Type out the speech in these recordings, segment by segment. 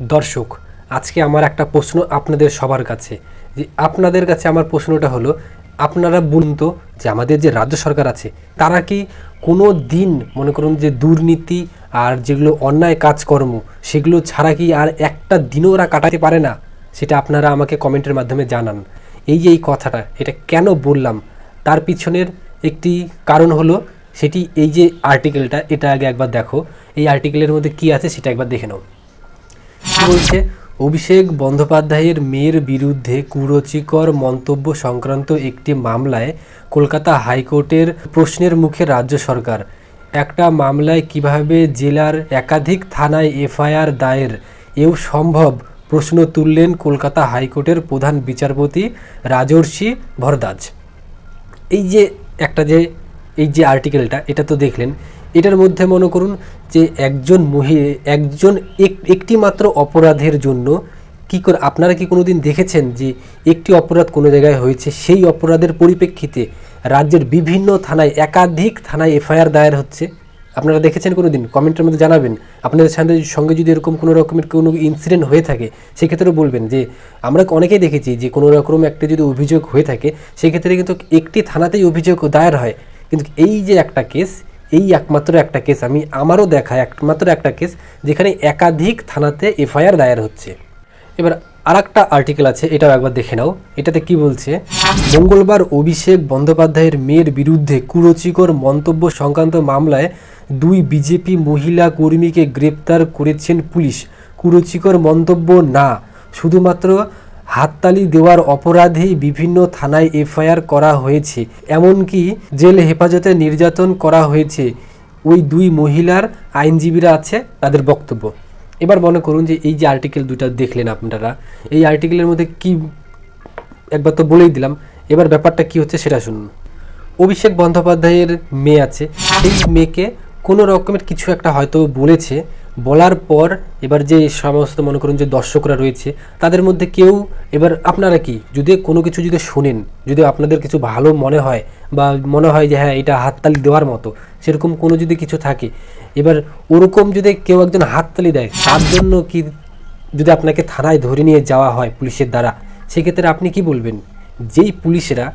দর্শক, আজকে আমার একটা প্রশ্ন আপনাদের সবার কাছে। যে আপনাদের কাছে আমার প্রশ্নটা হলো, আপনারা বলুন তো যে আমাদের যে রাজ্য সরকার আছে, তারা কি কোনো দিন মনে করুন যে দুর্নীতি আর যেগুলো অন্যায় কাজকর্ম, সেগুলো ছাড়া কি আর একটা দিনও ওরা কাটাতে পারে না? সেটা আপনারা আমাকে কমেন্টের মাধ্যমে জানান। এই যে এই কথাটা, এটা কেন বললাম? তার পিছনের একটি কারণ হলো, সেটি এই যে আর্টিকেলটা এটা আগে একবার দেখো। এই আর্টিকেলের মধ্যে কি আছে সেটা একবার দেখে নাও। বলছে অভিষেক বন্দ্যোপাধ্যায়ের মেয়ের বিরুদ্ধে কুরচিকর মন্তব্য সংক্রান্ত একটি মামলায় কলকাতা হাইকোর্টের প্রশ্নের মুখে রাজ্য সরকার। একটা মামলায় কীভাবে জেলার একাধিক থানায় এফআইআর দায়ের? এও সম্ভব? প্রশ্ন তুললেন কলকাতা হাইকোর্টের প্রধান বিচারপতি রাজর্ষি ভরদাজ এই যে একটা যে, এই যে আর্টিকেলটা এটা তো দেখলেন। এটার মধ্যে মনে করুন যে একজন মহি, একজন এক- একটি মাত্র অপরাধের জন্য কি করে, আপনারা কি কোনো দিন দেখেছেন যে একটি অপরাধ কোনো জায়গায় হয়েছে? সেই অপরাধের পরিপ্রেক্ষিতে রাজ্যের বিভিন্ন থানায়, একাধিক থানায় এফআইআর দায়ের হচ্ছে। আপনারা দেখেছেন কোনো দিন কমেন্টের মধ্যে জানাবেন। আপনাদের সাথে সঙ্গে যদি এরকম কোনো রকমের কোনো ইনসিডেন্ট হয়ে থাকে সেক্ষেত্রে বলবেন যে আমরা অনেকেই দেখেছি যে কোনো রকম একটা যদি অভিযোগ হয়ে থাকে, সেক্ষেত্রে কিন্তু একটি থানাতেই অভিযোগ দায়ের হয়। কিন্তু এই যে একটা কেস এই একমাত্র একটা কেস আমি আমারও দেখা একমাত্র একটা কেস যেখানে একাধিক থানাতে এফআইআর দায়ের হচ্ছে। এবার আর একটা আর্টিকেল আছে, এটাও একবার দেখে নাও। এটাতে কি বলছে? মঙ্গলবার অভিষেক বন্দ্যোপাধ্যায়ের মেয়ের বিরুদ্ধে কুরুচিকর মন্তব্য সংক্রান্ত মামলায় দুই বিজেপি মহিলা কর্মীকে গ্রেপ্তার করেছেন পুলিশ। কুরুচিকর মন্তব্য না, শুধুমাত্র হাততালি দেওয়ার অপরাধেই বিভিন্ন থানায় এফআইআর করা হয়েছে, এমনকি জেল হেফাজতে নির্যাতন করা হয়েছে। ওই দুই মহিলার আইনজীবীরা আছে, তাদের বক্তব্য। এবার মনে করুন যে এই যে আর্টিকেল দুটা দেখলেন আপনারা, এই আর্টিকেলের মধ্যে কি একবার তো বলেই দিলাম, এবার ব্যাপারটা কি হচ্ছে সেটা শুনুন। অভিষেক বন্দ্যোপাধ্যায়ের মেয়ে আছে, সেই মেয়েকে কোনো রকমের কিছু একটা হয়তো বলেছে, বলার পর এবার যে সমস্ত মনে করুন যে দর্শকরা রয়েছে, তাদের মধ্যে কেউ এবার আপনারা কি? যদি কোনো কিছু যদি শোনেন, যদি আপনাদের কিছু ভালো মনে হয় বা মনে হয় যে হ্যাঁ এটা হাততালি দেওয়ার মতো, সেরকম কোনো যদি কিছু থাকে, এবার ওরকম যদি কেউ একজন হাততালি দেয়, তার জন্য কি যদি আপনাকে থানায় ধরে নিয়ে যাওয়া হয় পুলিশের দ্বারা, সেক্ষেত্রে আপনি কি বলবেন? যেই পুলিশেরা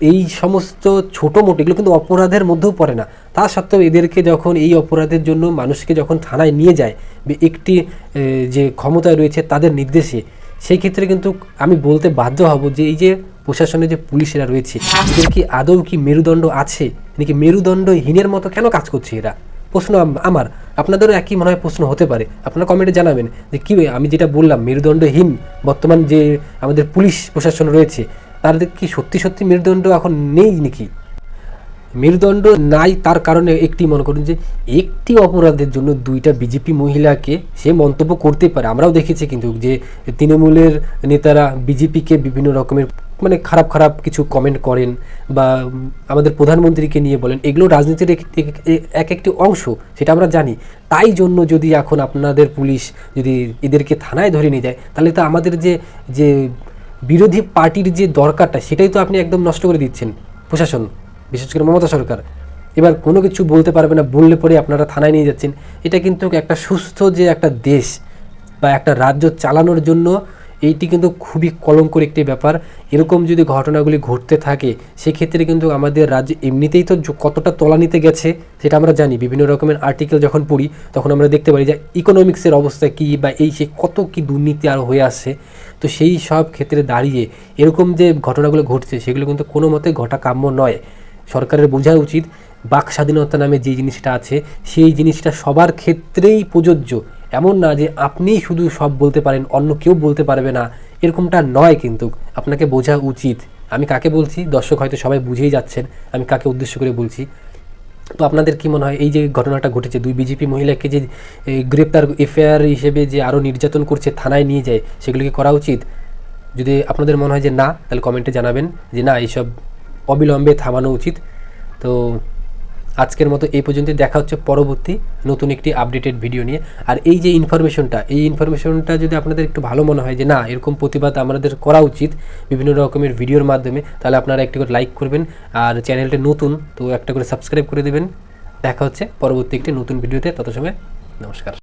এই সমস্ত ছোটো মোটো, এগুলো কিন্তু অপরাধের মধ্যেও পড়ে না। তা সত্ত্বেও এদেরকে যখন এই অপরাধের জন্য মানুষকে যখন থানায় নিয়ে যায় একটি যে ক্ষমতায় রয়েছে তাদের নির্দেশে, সেই ক্ষেত্রে কিন্তু আমি বলতে বাধ্য হব যে এই যে প্রশাসনে যে পুলিশেরা রয়েছে, এদের কি আদৌ কি মেরুদণ্ড আছে? নাকি মেরুদণ্ডহীনের মতো কেন কাজ করছে এরা? প্রশ্ন আম- আমার। আপনাদেরও একই মনে হয় প্রশ্ন হতে পারে। আপনারা কমেন্টে জানাবেন যে কী আমি যেটা বললাম, মেরুদণ্ডহীন বর্তমান যে আমাদের পুলিশ প্রশাসন রয়েছে তাদের কি সত্যি সত্যি মেরুদণ্ড এখন নেই নাকি? মেরুদণ্ড নাই তার কারণে একটি মনে করুন যে একটি অপরাধের জন্য দুইটা বিজেপি মহিলাকে সে মন্তব্য করতে পারে। আমরাও দেখেছি কিন্তু যে তৃণমূলের নেতারা বিজেপিকে বিভিন্ন রকমের মানে খারাপ খারাপ কিছু কমেন্ট করেন বা আমাদের প্রধানমন্ত্রীকে নিয়ে বলেন, এগুলো রাজনীতির এক একটি অংশ, সেটা আমরা জানি। তাই জন্য যদি এখন আপনাদের পুলিশ যদি এদেরকে থানায় ধরে নিয়ে যায়, তাহলে তো আমাদের যে যে বিরোধী পার্টির যে দরকারটা, সেটাই তো আপনি একদম নষ্ট করে দিচ্ছেন প্রশাসন, বিশেষ করে মমতা সরকার। এবার কোনো কিছু বলতে পারবে না, বললে পরে আপনারা থানায় নিয়ে যাচ্ছেন। এটা কিন্তু একটা সুস্থ যে একটা দেশ বা একটা রাজ্য চালানোর জন্য এইটি কিন্তু খুবই কলঙ্কর একটি ব্যাপার। এরকম যদি ঘটনাগুলি ঘটতে থাকে, সেক্ষেত্রে কিন্তু আমাদের রাজ্য এমনিতেই তো কতটা তলানিতে গেছে, সেটা আমরা জানি। বিভিন্ন রকমের আর্টিকেল যখন পড়ি, তখন আমরা দেখতে পারি যে ইকোনমিক্সের অবস্থা কী বা এই সে কত কি দুর্নীতি আর হয়ে আসছে। তো সেই সব ক্ষেত্রে দাঁড়িয়ে এরকম যে ঘটনাগুলো ঘটছে, সেগুলো কিন্তু কোনো মতে ঘটা কাম্য নয়। সরকারের বোঝা উচিত বাক স্বাধীনতা নামে যে জিনিসটা আছে, সেই জিনিসটা সবার ক্ষেত্রেই প্রযোজ্য। এমন না যে আপনিই শুধু সব বলতে পারেন, অন্য কেউ বলতে পারবে না। এরকমটা নয় কিন্তু। আপনাকে বোঝা উচিত। আমি কাকে বলছি? দর্শক হয়তো সবাই বুঝেই যাচ্ছেন। আমি কাকে উদ্দেশ্য করে বলছি? তো আপনাদের কি মনে হয়, এই যে ঘটনাটা ঘটেছে, দুই বিজেপি মহিলাকে যে গ্রেপ্তার এফআইআর হিসেবে যে আরও নির্যাতন করছে, থানায় নিয়ে যায় সেগুলিকে করা উচিত? যদি আপনাদের মনে হয় যে না, তাহলে কমেন্টে জানাবেন যে না, এইসব অবিলম্বে থামানো উচিত। তো আজকের মতো এই পর্যন্ত দেখা হচ্ছে পরবর্তী নতুন একটি আপডেটেড ভিডিও নিয়ে। আর এই যে ইনফরমেশনটা এই ইনফরমেশনটা যদি আপনাদের একটু ভালো মনে হয় যে, না, এরকম প্রতিবাদ আমাদের করা উচিত বিভিন্ন রকমের ভিডিওর মাধ্যমে, তাহলে আপনারা একটি করে লাইক করবেন। আর চ্যানেলটা নতুন, তো একটা করে সাবস্ক্রাইব করে দেবেন। দেখা হচ্ছে পরবর্তী একটি নতুন ভিডিওতে তত সময় নমস্কার।